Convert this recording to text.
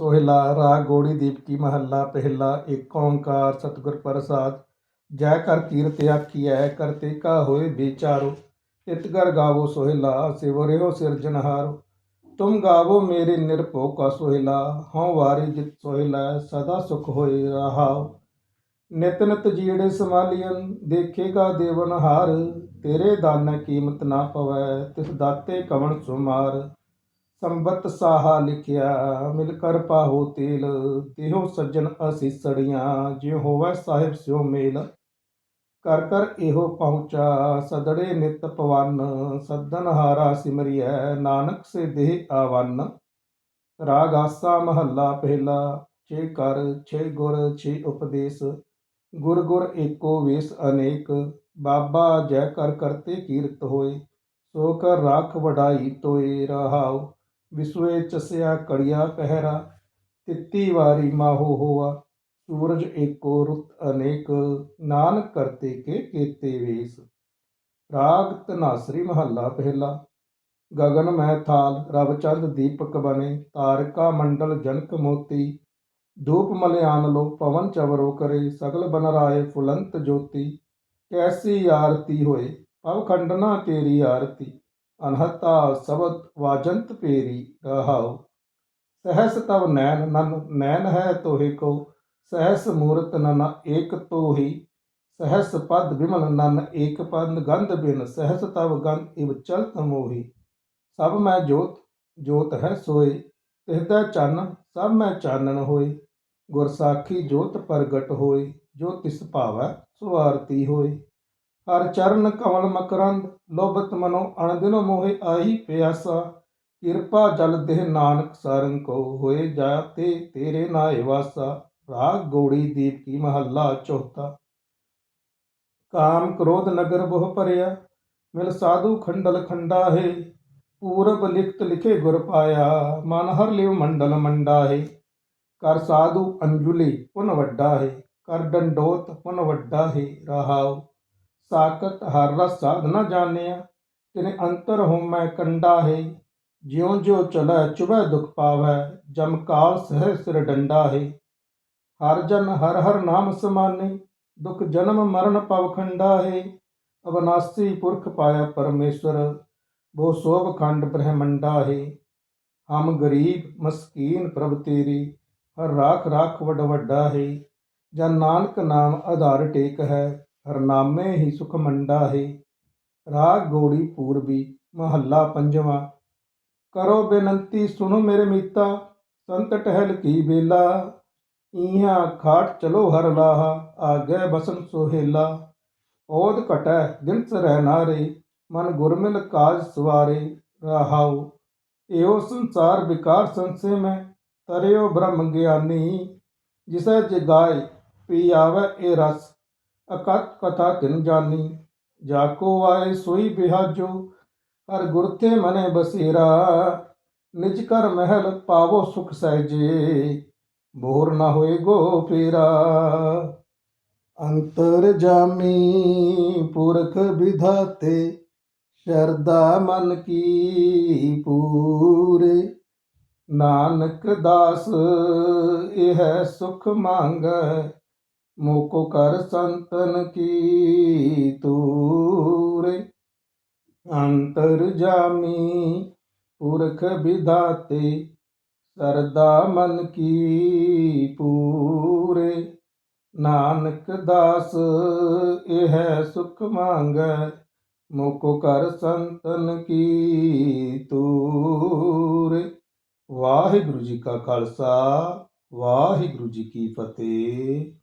ਸੋਹਿਲਾ ਰਾਗ ਗੋੜੀ, ਦੀਪਕੀ, ਮਹੱਲਾ, ਪਹਿਲਾ, ਏਕ ਓੰਕਾਰ, ਸਤਿਗੁਰ ਪ੍ਰਸਾਦ। ਜੈ ਕਰ ਕੀਰਤ ਆਖੀਐ ਕਰਤੇ ਕਾ ਹੋਏ ਵਿਚਾਰੋ। ਇਤ ਕਰ ਗਾਵੋ ਸੋਹਿਲਾ, ਸਿਵ ਰਿਓ ਸਿਰਜਨਹਾਰੋ ਤੁਮ ਗਾਵੋ ਮੇਰੇ ਨਿਰਭਉ ਕਾ ਸੋਹਿਲਾ, ਹਉ ਵਾਰੀ ਜਿਤ ਸੋਹਿਲਾ, ਸਦਾ ਸੁਖ ਹੋਏ ਰਹਾਉ ਨਿਤ ਨਿਤ ਜੀੜੇ ਸਮਾਲੀਅਨ ਦੇਖੇਗਾ ਦੇਵਨ ਹਾਰ। ਤੇਰੇ ਦਾਨ ਕੀਮਤ ਨਾ ਪਵੈ, ਤਿਸ ਦਾਤੇ ਕਵਣ ਸੁਮਾਰ। ਸੰਬਤ ਸਾਹਾ ਲਿਖਿਆ, ਮਿਲ ਕਰ ਪਾਹੋ ਤੇਲ ਦੇਹੋ ਸੱਜਣ ਅਸੀਸੜੀਆਂ ਜਿਉ ਹੋਵੈ ਸਾਹਿਬ ਸਿਉ ਮੇਲ। ਕਰ ਕਰ ਇਹੋ ਪਹੁੰਚਾ, ਸਦੜੇ ਨਿਤ ਪਵਨ, ਸਦਨ ਹਾਰਾ ਸਿਮਰਿਐ, ਨਾਨਕ ਸੇ ਦੇਹ ਆਵਨ। ਰਾਗ ਆਸਾ ਮਹੱਲਾ ਪਹਿਲਾ, ਛੇ ਕਰ, ਛੇ ਗੁਰ, ਛੇ ਉਪਦੇਸ਼। ਗੁਰ ਗੁਰ ਏਕੋ ਵੇਸ ਅਨੇਕ, ਬਾਬਾ ਜੈ ਕਰ ਕਰਤੇ ਕੀਰਤ ਹੋਏ। ਸੋ ਕਰ ਰਾਖ ਵਡਾਈ ਤੋਏ ਰਹਾਓ ਵਿਸਵੇ ਚਸਿਆ ਕੜਿਆ ਪਹਿਰਾ, ਤਿੱਤੀ ਵਾਰੀ ਮਾਹੋ ਹੋਆ, ਸੂਰਜ ਏਕੋ ਰੁੱਤ ਅਨੇਕ, ਨਾਨਕ ਕਰਤੇ ਕੇ ਕੀਤੇ ਵੇਸ। ਰਾਗ ਧਨਾਸਰੀ ਮਹੱਲਾ ਪਹਿਲਾ ਗगन ਮੈਂ ਥਾਲ ਰਵਚੰਦ ਦੀਪਕ ਬਨੇ ਤਾਰਕਾ ਮੰਡਲ ਜਨਕ ਮੋਤੀ, ਧੂਪ ਮਲਿਆਨ ਲੋ ਪਵਨ ਚਵਰੋ ਕਰੇ, ਸਗਲ ਬਨ ਰਾਏ ਫੁਲੰਤ ਜੋਤੀ, ਕੈਸੀ ਆਰਤੀ ਹੋਏ, ਪਵ ਖੰਡਨਾ ਤੇਰੀ ਆਰਤੀ। ਅਨਹਤਾ ਸਬਦ ਵਾਜੰਤ ਪੇਰੀ ਰਹਾਉ। ਸਹਸ ਤਵ ਨੈਣ ਨਨ, ਨੈਣ ਹੈ ਤੋਹਿ ਕੋ, ਸਹਸ ਮੂਰਤ ਨਨ ਏਕ ਤੋਹੀ। ਸਹਸ ਪਦ ਬਿਮਲ ਨਨ ਏਕ ਪਦ, ਗੰਧ ਬਿਨ ਸਹਸ ਤਵ ਗੰਧ ਇਵ ਚਲਤ ਮੋਹੀ। ਸਭ ਮੈਂ ਜੋਤ ਜੋਤ ਹੈ ਸੋਏ। ਤਿਹਦਾ ਚੰਨ, ਸਭ ਮੈਂ ਚਾਨਣ ਹੋਏ। ਗੁਰ ਸਾਖੀ ਜੋਤ ਪ੍ਰਗਟ ਹੋਏ, ਜੋ ਤਿਸ ਭਾਵੈ ਸੋ ਹੋਏ। ਹਰ ਚਰਨ ਕਮਲ ਮਕਰੰਦ, ਲੋਭਤ ਮਨੋ ਅਣਦਿਨ ਮੋਹਿ ਆਹੀ ਪਿਆਸਾ। ਕਿਰਪਾ ਜਲ ਦੇਹ ਨਾਨਕ ਸਰੰ ਕੋ ਹੋਏ ਜਾਤੇ ਤੇਰੇ ਨਾਏ ਵਾਸਾ। ਰਾਗ ਗੋੜੀ ਦੀਪ ਕੀ ਮਹੱਲਾ ਚੌਥਾ। ਕਾਮ ਕ੍ਰੋਧ ਨਗਰ ਬਹੁ ਭਰਿਆ, ਮਿਲ ਸਾਧੂ ਖੰਡਲ ਖੰਡਾ ਹੈ ਪੂਰਬ ਲਿਖਤ ਲਿਖੇ ਗੁਰ ਪਾਇਆ, ਮਨ ਹਰ ਲਿਵ ਮੰਡਲ ਮੰਡਾ ਹੈ ਕਰ ਸਾਧੂ ਅੰਜੁਲੀ ਪੁਨ ਵੱਡਾ ਹੈ ਕਰ ਡੰਡੋਤ ਪੁਨ ਵੱਡਾ ਹੈ ਰਹਾਉ ਸਾਕਤ ਹਰ ਰਸ ਸਾਧਨਾ ਜਾਣਿਆ ਤਿਨ ਅੰਤਰ ਹੋਮੈ ਕੰਡਾ ਹੈ। ਜਿਉ ਜਿਉ ਚਲੈ ਚੁਬੈ ਦੁਖ ਪਾਵੈ, ਜਮ ਕਾਲ ਸਹਿ ਸਿਰ ਡੰਡਾ ਹੈ। ਹਰ ਜਨ ਹਰ ਹਰ ਨਾਮ ਸਮਾਨੇ, ਦੁਖ ਜਨਮ ਮਰਨ ਪਵਖੰਡਾ ਹੈ। ਅਵਨਾਸੀ ਪੁਰਖ ਪਾਇਆ ਪਰਮੇਸ਼ਰ ਬੋ ਸੋਭ ਖੰਡ ਬ੍ਰਹਮੰਡਾ ਹੈ। ਹਮ ਗਰੀਬ ਮਸਕੀਨ ਪ੍ਰਭ ਤੇਰੀ, ਹਰ ਰਾਖ ਰਾਖ ਵਡ ਵੱਡਾ ਹੈ। ਜਨ ਨਾਨਕ ਨਾਮ ਆਧਾਰ ਟੇਕ ਹੈ। ਹਰਨਾਮੇ ਹੀ ਸੁਖ ਮੰਡਾ ਹੈ। ਰਾਗ ਗੋੜੀ ਪੂਰਬੀ ਮਹੱਲਾ ਪੰਜਵਾਂ। ਕਰੋ ਬੇਨੰਤੀ ਸੁਣੋ ਮੇਰੇ ਮੀਤਾ, ਸੰਤ ਟਹਿਲ ਕੀ ਬੇਲਾ ਈਹਾਂ ਖਾਟ ਚਲੋ ਹਰ ਲਾਹਾ, ਆਗੇ ਬਸਨ ਸੋਹੇਲਾ। ਓਦ ਘਟੈ ਦਿਨ ਰਹਿ ਨਾਰੇ, ਮਨ ਗੁਰਮਿਲ ਕਾਜ ਸਵਾਰੇ, ਰਹਾਉ। ਇਹੋ ਸੰਸਾਰ ਵਿਕਾਰ ਸੰਸੇ ਮੈਂ ਤਰਿਓ ਬ੍ਰਹਮ ਗਿਆਨੀ। ਜਿਸੈ ਜਗਾਏ, ਪੀ ਆਵੈ ਇਹ ਰਸ। ਅਕਤ ਕਥਾ ਤਿਨ ਜਾਨੀ? ਜਾ ਕੋ ਆਏ ਸੋਈ ਬਿਹਾਜੋ, ਹਰ ਗੁਰ ਤੇ ਮਨੇ ਬਸੇਰਾ। ਨਿਜ ਕਰ ਮਹਿਲ ਪਾਵੋ ਸੁਖ ਸਹਿਜੇ, ਬੋਰ ਨਾ ਹੋਏ ਗੋ ਫੇਰਾ ਅੰਤਰ ਜਾਮੀ ਪੁਰਖ ਵਿਧਾਤੇ ਸ਼ਰਦਾ ਮਨ ਕੀ ਪੂਰੇ। ਨਾਨਕ ਦਾਸ, ਇਹ ਸੁਖ ਮੰਗੈ ਮੋਕੋ ਕਰ ਸੰਤਨ ਕੀ ਤੂਰੇ? ਅੰਤਰ ਜਾਮੀ ਪੁਰਖ ਵਿਧਾਤੇ, ਸਰਦਾ ਮਨ ਕੀ ਪੂਰੇ? ਨਾਨਕ ਦਾਸ, ਇਹ ਸੁਖ ਮੰਗੈ, ਮੋਕੋ ਕਰ ਸੰਤਨ ਕੀ ਤੂਰੇ? ਵਾਹਿਗੁਰੂ ਜੀ ਕਾ ਖਾਲਸਾ, ਵਾਹਿਗੁਰੂ ਜੀ ਕੀ ਫਤਿਹ।